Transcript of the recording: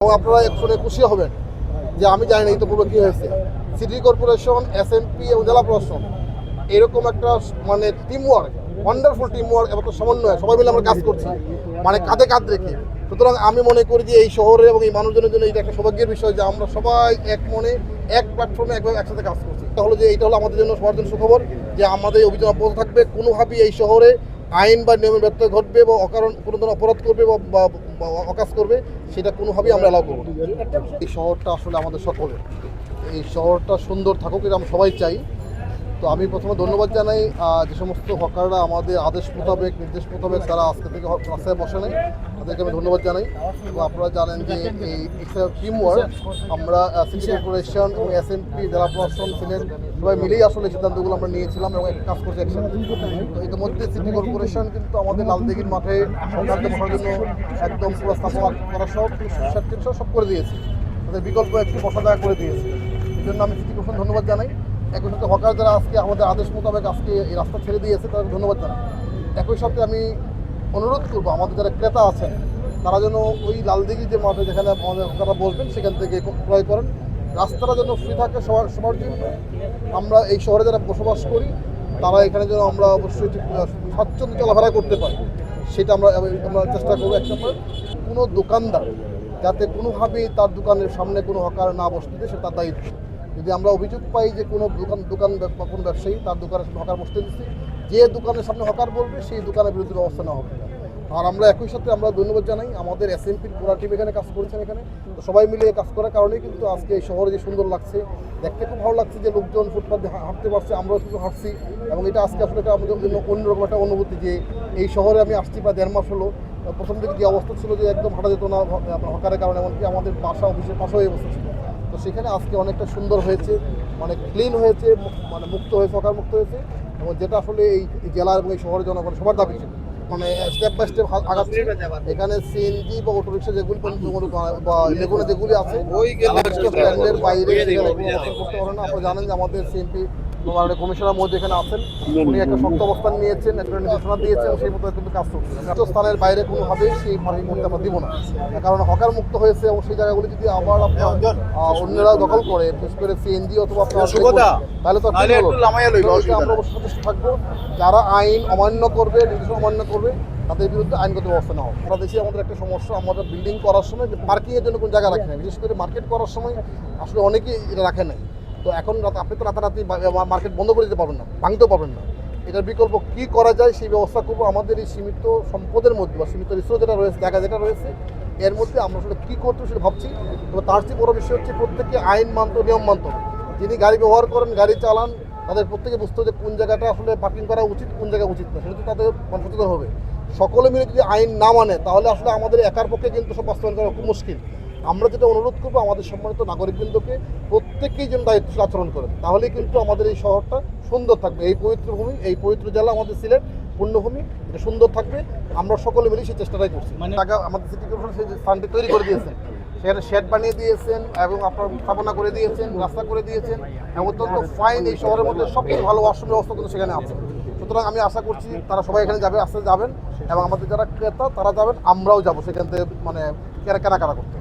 এবং আপনারা শুনে খুশি হবেন যে আমি জানি না ইতিপূর্বে কী হয়েছে। সিটি কর্পোরেশন এস এসএমপি এবং জেলা প্রশাসন এরকম একটা মানে team work wonderful team work এবং সমন্বয়, সবাই মিলে আমরা কাজ করছি মানে কাঁধে কাঁধ রেখে। সুতরাং আমি মনে করি যে এই শহরে এবং এই মানুষজনের জন্য এটা একটা সৌভাগ্যের বিষয় যে আমরা সবাই এক মনে, এক প্ল্যাটফর্মে একভাবে একসাথে কাজ করছি। এটা হলো যে, এটা হলো আমাদের জন্য সবার জন্য সুখবর যে আমাদের অভিযান অব্যাহত থাকবে। কোনোভাবেই এই শহরে আইন বা নিয়মের ব্যর্থ ঘটবে বা অকারণ কোনো ধরনের অপরাধ করবে বা- অকাজ করবে, সেটা কোনোভাবেই আমরা এলাও করব এই শহরটা আসলে আমাদের সকলের। এই শহরটা সুন্দর থাকুক, এটা আমরা সবাই চাই। তো আমি প্রথমে ধন্যবাদ জানাই যে সমস্ত হকাররা আমাদের আদেশ মোতাবেক, নির্দেশ মোতাবেক তারা আজকে থেকে রাস্তায় বসে নেই। তাদেরকে আমি ধন্যবাদ জানাই। এবং আপনারা জানেন যে এই টিম ওয়ার্ক আমরা সিটি কর্পোরেশন এবং এসএমপি জেলা প্রশাসন, সিলেট সবাই মিলেই আসলে সিদ্ধান্তগুলো আমরা নিয়েছিলাম এবং কাজ করছি একসাথে। তো ইতিমধ্যে সিটি কর্পোরেশন কিন্তু আমাদের লালদিঘির মাঠে সরকারকে বসার জন্য একদম পুরো স্থাপনা করা সব সব করে দিয়েছে। তাদের বিকল্প একটি বসা করে দিয়েছে। এই জন্য আমি সিটি কর্পোরেশন ধন্যবাদ জানাই। একই সাথে হকার যারা আজকে আমাদের আদেশ মোতাবেক আজকে এই রাস্তা ছেড়ে দিয়েছে তাদের ধন্যবাদ জানাই। একই সাথে আমি অনুরোধ করব, আমাদের যারা ক্রেতা আছেন, তারা যেন ওই লালদিঘি যে মাঠে যেখানে আমাদের হকাররা বসবেন, সেখান থেকে ক্রয় করেন। রাস্তাটা যেন ফ্রি থাকে সবার সবার জন্য। আমরা এই শহরে যারা বসবাস করি, তারা এখানে যেন আমরা অবশ্যই স্বাচ্ছন্দ্য চলাফেরা করতে পারি। সেটা আমরা আমরা চেষ্টা করব এক নম্বর কোনো দোকানদার যাতে কোনোভাবেই তার দোকানের সামনে কোনো হকার না বসতে সে তার দায়িত্ব। যদি আমরা অভিযোগ পাই যে কোনো দোকান দোকান বা কোনো ব্যবসায়ী তার দোকানের সামনে হকার বসতে দিচ্ছে, যে দোকানের সামনে হকার বলবে, সেই দোকানের বিরুদ্ধে ব্যবস্থা নেওয়া হবে। আর আমরা একই সাথে আমরা ধন্যবাদ জানাই, আমাদের এসএমপির পুরা টিম এখানে কাজ করেছেন এখানে। তো সবাই মিলে কাজ করার কারণেই কিন্তু আজকে এই শহরে যে সুন্দর লাগছে, দেখতে খুব ভালো লাগছে যে লোকজন ফুটপাথ হাঁটতে পারছে, আমরাও কিন্তু হাঁটছি। এবং এটা আজকে আসলে আমাদের জন্য অন্যরকম একটা অনুভূতি যে এই শহরে আমি আসছি প্রায় দেড় মাস হলো। প্রথম দিকে যে অবস্থা ছিল যে একদম হাঁটা যেত না হকারের কারণে, এমনকি আমাদের বাসা অফিসের পাশেও এই অবস্থা ছিল। তো সেখানে আজকে অনেকটা সুন্দর হয়েছে অনেক ক্লিন হয়েছে মানে মুক্ত হয়ে সকাল মুক্ত হয়েছে এবং যেটা আসলে এই জেলার জেলা এবং এই শহরের জনগণ সবার দাবি ছিল। মানে স্টেপ বাই স্টেপ আগাচ্ছে। এখানে সিএনজি বা অটো রিক্সা যেগুলি বা লেগুনে যেগুলি আছে স্ট্যান্ডের বাইরে সেখানে করতে পারে না। আপনারা জানেন যে আমাদের সিএনপি মানে কমিশনার মধ্যে এখানে আছেন। উনি একটা শক্ত অবস্থান নিয়েছেন একটা নির্দেশনা দিয়েছেন সেই মতো কিন্তু কাজ উচ্চ স্থানের বাইরে কোনোভাবেই সেই পার্কিং করতে আমরা দিব না। কারণ হকার মুক্ত হয়েছে এবং সেই জায়গাগুলি যদি আবার আপনার অন্যরা দখল করে বিশেষ করে সিএনজি অথবা তাহলে তো আমরা। অবশ্যই থাকব। যারা আইন অমান্য করবে নির্দেশনা অমান্য করবে তাদের বিরুদ্ধে আইনগত ব্যবস্থা নেওয়া হবে। দেশে আমাদের একটা সমস্যা আমাদের বিল্ডিং করার সময় পার্কিংয়ের জন্য কোন জায়গা রাখে না বিশেষ করে মার্কেট করার সময় আসলে অনেকেই এটা রাখে নাই। তো এখন আপনি তো রাতারাতি মার্কেট বন্ধ করে দিতে পারবেন না, ভাঙতেও পারবেন না। এটার বিকল্প কি করা যায় সেই ব্যবস্থা করব আমাদের এই সীমিত সম্পদের মধ্যে বা সীমিত রিসোর্স যেটা রয়েছে, জায়গা যেটা রয়েছে, এর মধ্যে আমরা আসলে কী করতে সেটা ভাবছি। তবে তার চেয়ে বড় বিষয় হচ্ছে প্রত্যেককে আইন মানত, নিয়ম মানত। যিনি গাড়ি ব্যবহার করেন, গাড়ি চালান, তাদের প্রত্যেকে বুঝতে যে কোন জায়গাটা আসলে পার্কিং করা উচিত, কোন জায়গা উচিত না, সেটা তো তাদের সচেতন হবে। সকলে মিলে যদি আইন না মানে তাহলে আসলে আমাদের একার পক্ষে কিন্তু সব বাস্তবায়ন করা খুব মুশকিল। আমরা যেটা অনুরোধ করব আমাদের সম্মানিত নাগরিকবৃন্দকে প্রত্যেকেই যেন দায়িত্বশীল আচরণ করেন। তাহলে কিন্তু আমাদের এই শহরটা সুন্দর থাকবে। এই পবিত্র ভূমি এই পবিত্র জেলা আমাদের সিলেট পুণ্যভূমি এটা সুন্দর থাকবে। আমরা সকলে মিলে সেই চেষ্টাটাই করছি। মানে টাকা আমাদের সিটি কর্পোরেশন সেই স্থানটি তৈরি করে দিয়েছেন সেখানে শেড বানিয়ে দিয়েছেন এবং আপনার স্থাপনা করে দিয়েছেন রাস্তা করে দিয়েছেন। এবং অত্যন্ত ফাইন এই শহরের মধ্যে সবচেয়ে ভালো ওয়াশরুম ব্যবস্থা কিন্তু সেখানে আছে। সুতরাং আমি আশা করছি তারা সবাই এখানে যাবে আস্তে যাবেন। এবং আমাদের যারা ক্রেতা তারা যাবেন আমরাও যাব। সেখান থেকে মানে কেনা কেনাকাটা করতে।